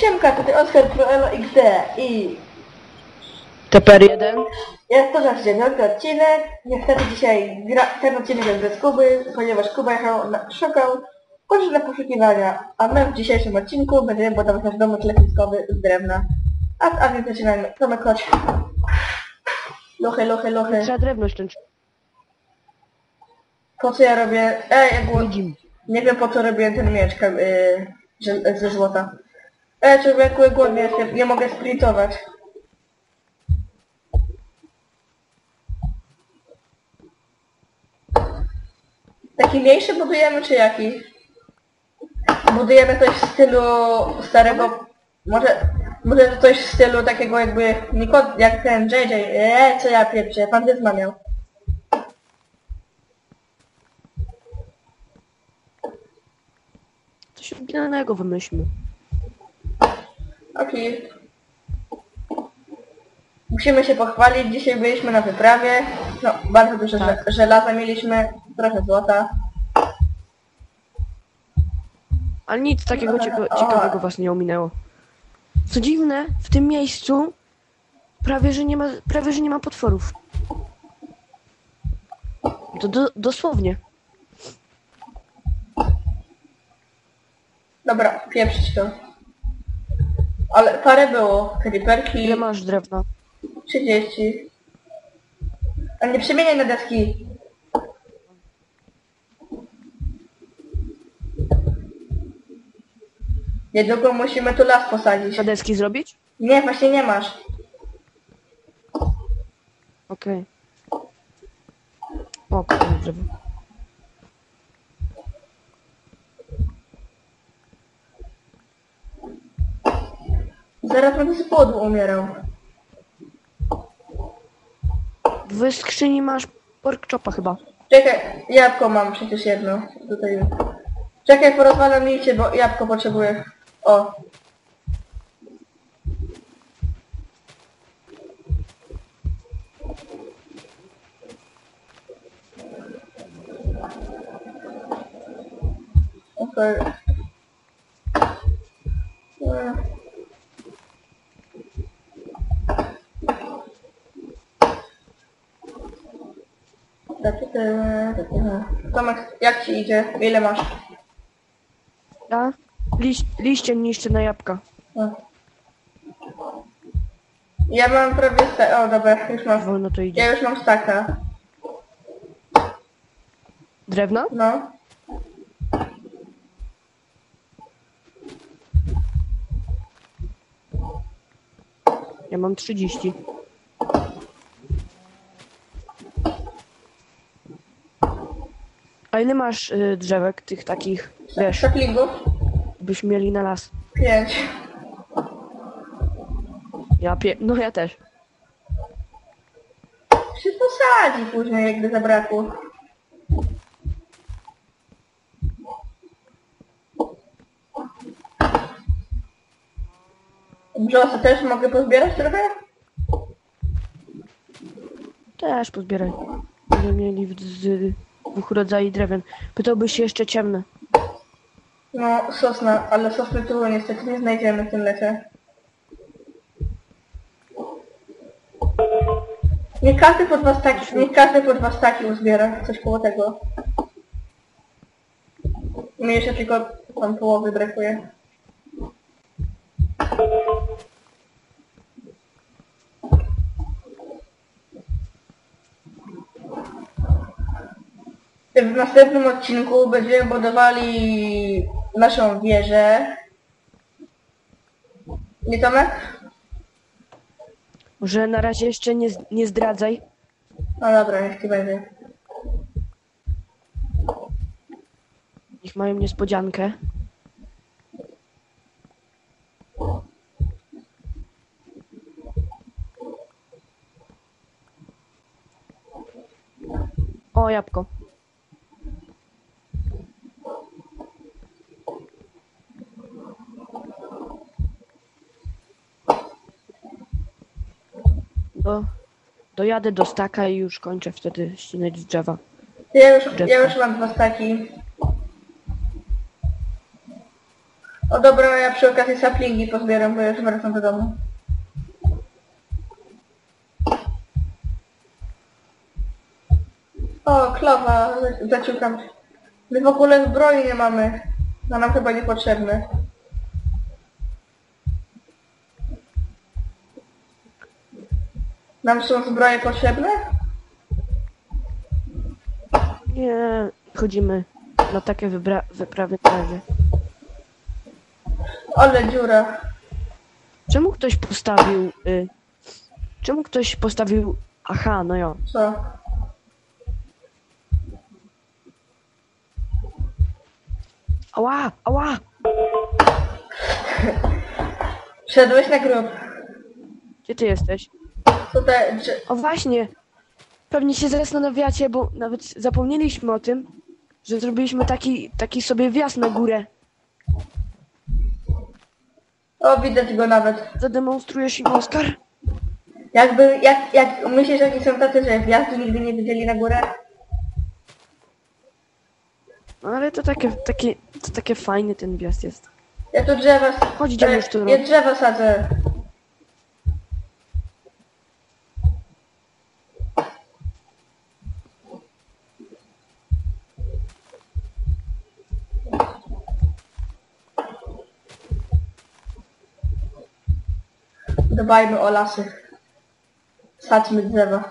Siemka, tutaj Oskar Pro Elo XD i TPR1? jest to nasz dziewiąty odcinek. Niestety dzisiaj gra, ten odcinek jest bez Kuby, ponieważ Kuba jechał na, szukał koszy na poszukiwania, a my w dzisiejszym odcinku będziemy budować nasz domek lepiskowy z drewna. A, a więc zaczynajmy. Tomek, chodź. Lochy, lochy, lochy. Trzeba drewno ściąć. Po co ja robię? Ej, jak było... Widzimy. Nie wiem po co robiłem ten miecz y, że- ze złota. Ej, człowieku, jak głodny jestem, nie mogę sprintować. Taki mniejszy budujemy, czy jaki? Budujemy coś w stylu starego... Może... Może coś w stylu takiego jakby... Niko- Jak ten JJ... Eee, co ja pieprzę, pan Dyzma miał. Coś oryginalnego wymyślmy. Okej. Musimy się pochwalić, dzisiaj byliśmy na wyprawie. No, bardzo dużo Tak. żel- żelaza mieliśmy, trochę złota. Ale nic takiego cieka ciekawego was nie ominęło. Co dziwne, w tym miejscu prawie że nie ma, prawie, że nie ma potworów. To do, dosłownie. Dobra, pieprzyć to. Ale parę było. Creeperki Ile masz drewna? 30. A nie przemieniaj na deski. Niedługo musimy tu las posadzić. Trzeba deski zrobić? Nie, właśnie nie masz. Okej. O, kolejne drzewo. Zaraz będę z płodu umierał. W skrzyni masz pork chopa chyba. Czekaj, jabłko mam przecież jedno. Tutaj. Czekaj, porozwalam liście, bo jabłko potrzebuję. O. Okej. E. Takie Tomek, jak ci idzie? Ile masz? Ja? Liś, liście niszczy na jabłka. Ja mam prawie sta... O, dobra, już mam. Wolno to idzie. Ja już mam staka. Drewna? No. Ja mam 30. A ile masz y, drzewek tych takich, wiesz, Szaklingów? byśmy mieli na las? Pięć. Ja pie... No ja też. Się posadzi później, jakby zabrakło. Brzosy też mogę pozbierać trochę? Też pozbieraj. Będziemy mieli w- z dwóch rodzajów drewien. Pytałbyś jeszcze ciemne. No, sosna, ale sosny tu niestety nie znajdziemy w tym lecie. Nie każdy po dwa staki, nie każdy po dwa staki uzbiera, coś koło tego. Mi jeszcze tylko tam połowy brakuje. W następnym odcinku będziemy budowali naszą wieżę. Nie Tomek? Może na razie jeszcze nie, z- nie zdradzaj. No dobra, niech ci będzie. Niech mają niespodziankę. O, jabłko. Do, dojadę do staka i już kończę wtedy ścinać drzewa. Ja już, ja już mam dwa staki. O dobra, ja przy okazji saplingi pozbieram, bo już wracam do domu. O, klowa, zaciukam. My w ogóle zbroi nie mamy. No nam chyba niepotrzebne. Nam są zbroje potrzebne? Nie, chodzimy na takie wybra- wyprawy na razie. Ale dziura. Czemu ktoś postawił... Y, czemu ktoś postawił... Aha, no jo. Co? Ała, ała! Wszedłeś na grób. Gdzie ty jesteś? Tutaj. O właśnie! Pewnie się zastanawiacie, bo nawet zapomnieliśmy o tym, że zrobiliśmy taki, taki sobie wjazd na górę. O, widać go nawet. Zademonstrujesz im Oskar? Jakby, jak, jak, myślisz, oni są tacy, że wjazdu nigdy nie widzieli na górę? No ale to takie, takie, to takie fajny ten wjazd jest. Ja tu drzewa... Chodź, idziemy e, już tu. Ja drzewa sadzę. Dbajmy o lasy. Sadźmy drzewa.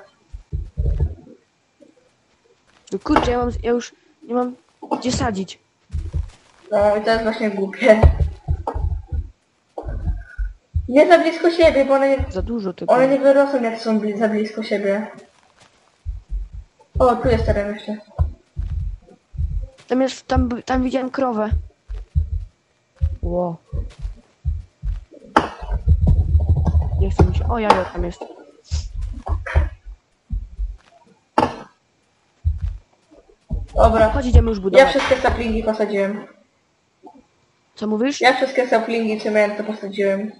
No kurczę, ja mam, ja już nie mam gdzie sadzić. No i to jest właśnie głupie. Nie za blisko siebie, bo one nie, Za dużo tego. one nie wyrosną jak są bli za blisko siebie. O, tu jest teren jeszcze. Tam jest, tam, tam widziałem krowę. Ło. Nie chcę mi się. O, jajo tam jest. Dobra. Chodź, idziemy już Ja budować. wszystkie saplingi posadziłem. Co mówisz? Ja wszystkie saplingi, co miałem, to posadziłem.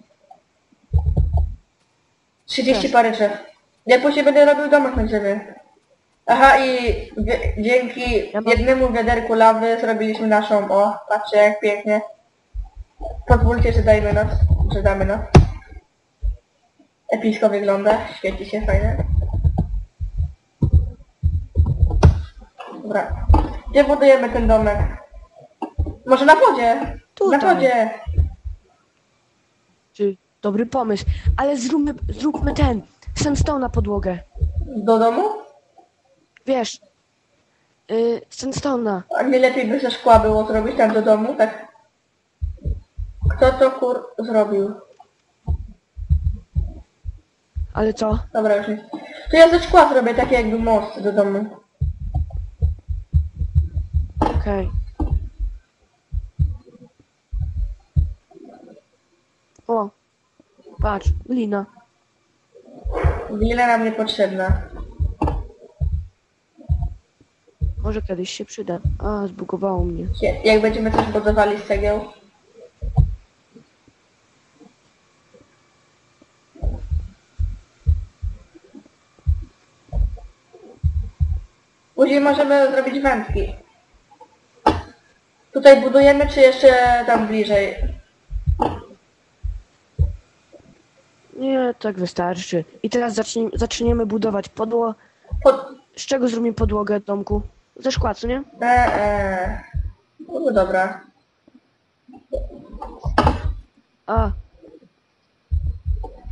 30 Też. parę drzew. Ja później będę robił domek na drzewie. Aha i dzięki Ja mam- jednemu wiaderku lawy zrobiliśmy naszą, o, patrzcie jak pięknie. Pozwólcie, że dajmy noc, że damy noc. Epicko wygląda, świeci się fajnie. Dobra. Gdzie budujemy ten domek? Może na wodzie? Tutaj. Na wodzie. Czy dobry pomysł. Ale zróbmy, zróbmy ten. Sandstone na podłogę. Do domu? Wiesz. Yy, sandstone'a. A nie lepiej by ze szkła było zrobić tam do domu, tak? Kto to kur... zrobił? Ale co? Dobra, już. To ja ze szkła zrobię takie jakby most do domu. Okej. O. Patrz, glina. Glina nam niepotrzebna. Może kiedyś się przyda. A, zbugowało mnie. Jak będziemy coś budowali z cegieł. Później możemy zrobić wędki. Tutaj budujemy, czy jeszcze tam bliżej? Nie, tak wystarczy. I teraz zacznie, zaczniemy budować podło. Pod... Z czego zrobimy podłogę domku? Ze szkła, co nie? E, e. No dobra. A,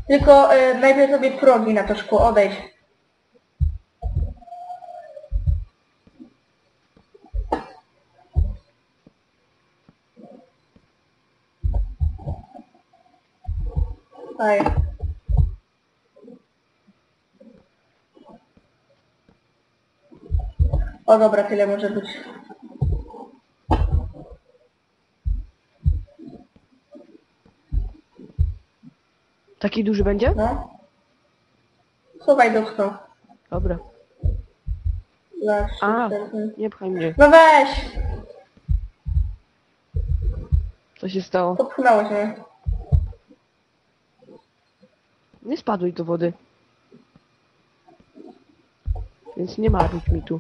Tylko e, najpierw sobie progi na to szkło, odejdź. Aj. O dobra, tyle może być. taki duży będzie? No. Słuchaj dupsko. Dobra. Raz, A, nie pchaj mnie. No weź! Co się stało? Popchnąłeś mnie. Nie spadłeś do wody. Więc nie ma mi tu.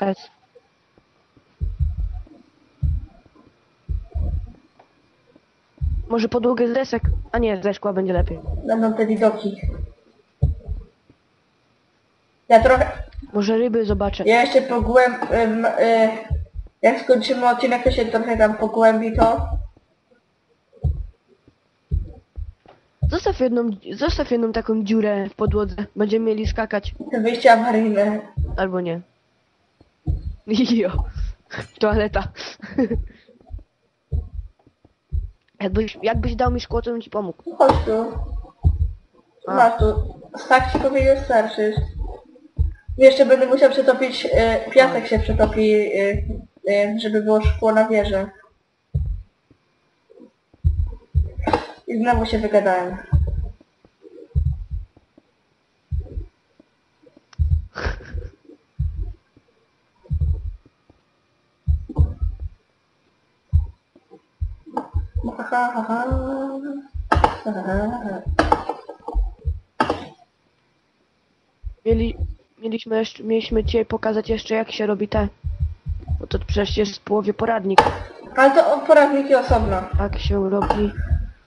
S. Może podłogę z desek? A nie, ze szkła będzie lepiej. Będą te widoki. Ja trochę... Może ryby zobaczę. Ja jeszcze pogłęb... e, jak skończymy odcinek, to się trochę tam pogłębi to. Zostaw jedną, zostaw jedną taką dziurę w podłodze. Będziemy mieli skakać. Te wyjście awaryjne. Albo nie. Jo. Toaleta. Jakbyś, jakbyś dał mi szkło, to bym ci pomógł. Chodź tu. A. Masz tu. Tak ci powinien starczyć. Jeszcze będę musiał przetopić, e, piasek się przetopi, e, e, żeby było szkło na wieżę. I znowu się wygadałem. Ha, ha, ha, ha. Ha, ha, ha. Mieli, mieliśmy jeszcze, mieliśmy dzisiaj pokazać jeszcze jak się robi te. Bo to przecież jest w połowie poradnik. Ale to poradniki osobno. Jak się robi.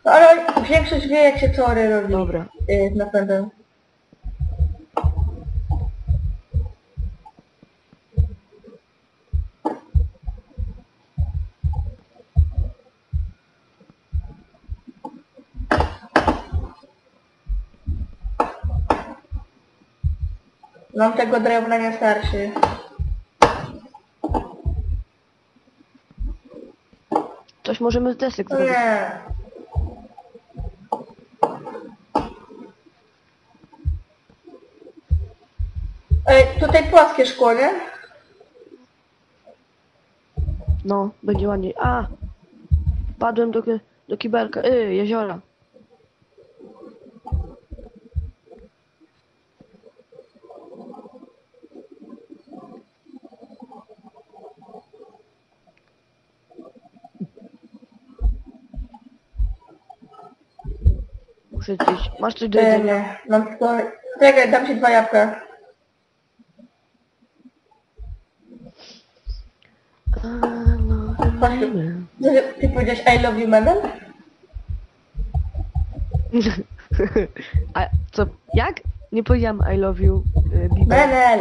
No, ale większość wie jak się tory robi. Dobra. Yy, napędem. Mam tego drewna nie starszy. Coś możemy z desek zrobić. nie. Ej, tutaj płaskie szkło, nie? No, będzie ładniej. A! Padłem do, ki- do kibelka. Y, jeziora. Muszę gdzieś. Masz coś do E, jedzenia? nie, mam tylko... Czekaj, dam ci dwa jabłka. Chodź tu. Ty, ty powiedziałeś I love you, Menel? A co? Jak? Nie powiedziałam I love you, y, Bieber. Menel!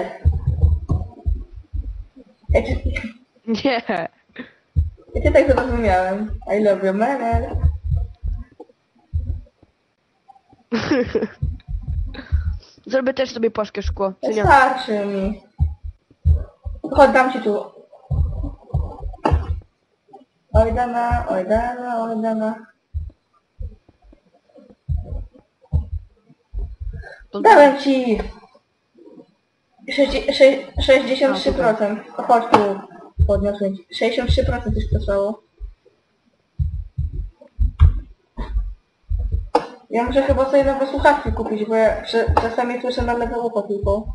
Ja cię, Nie. ja cię tak zrozumiałem. I love you, Menel. Zrobię też sobie płaskie szkło, czy nie? Mi. Chodź, dam ci tu. Oj dana, oj dana, oj dana. To- Dałem ci! Sześćdzie- sze- 63%. Chodź tu. Podniosłem ci. 63% już przesłało. Ja muszę chyba sobie nowe słuchawki kupić, bo ja prze- czasami słyszę na lewe ucho tylko.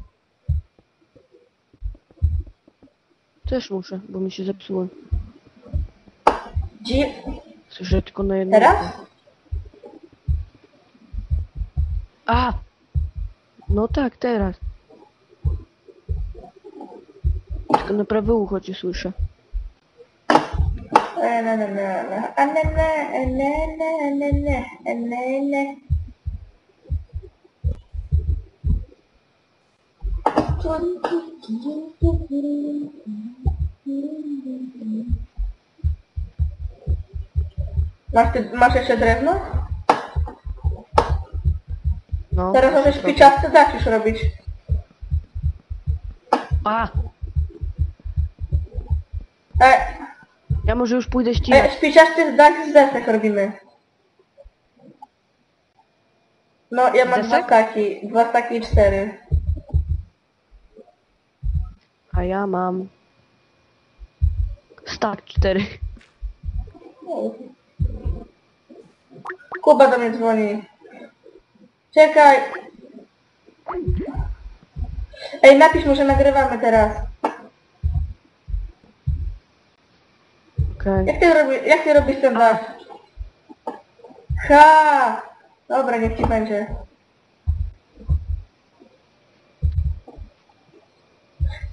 Też muszę, bo mi się zepsuło. Dzi... Słyszę tylko na jedno. Teraz? ucho. A! No tak, teraz. Tylko na prawe ucho cię słyszę. Masz, ty, masz jeszcze drewno? No. Teraz możesz trochę. piczasty dach już robić. A! E, Ja może już pójdę e, ścinać. szpiciasty dach z desek robimy. No, ja mam dwa Desek? staki. Dwa staki i cztery. A ja mam... Stak cztery. Kuba do mnie dzwoni. Czekaj. Ej, napisz mu, że nagrywamy teraz. Okej. Jak ty, robi, jak ty robisz ten dach? Ha! Dobra, niech ci będzie.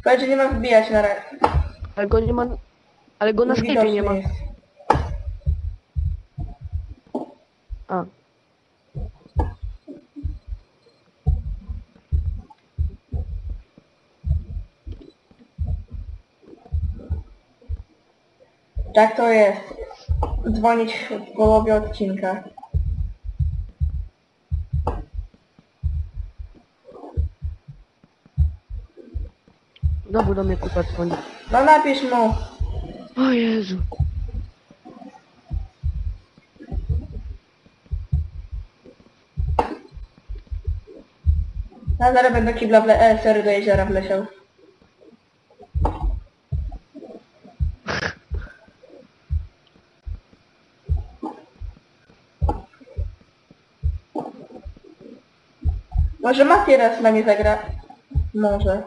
Powiedz, że nie ma wbijać na razie. Ale go nie ma... Ale go na Skype'ie nie ma. Widoczny jest. A. Tak to jest. Dzwonić w połowie odcinka. Znowu do mnie kupa dzwoni. No napisz mu. O Jezu. Zaraz będę kibla wle... E, sorry, do jeziora wleciał. Może Mati raz z nami zagra? Może.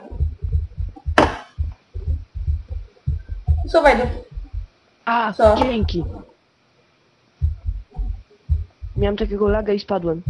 Słuchaj, do... A, Co? dzięki. Miałem takiego laga i spadłem.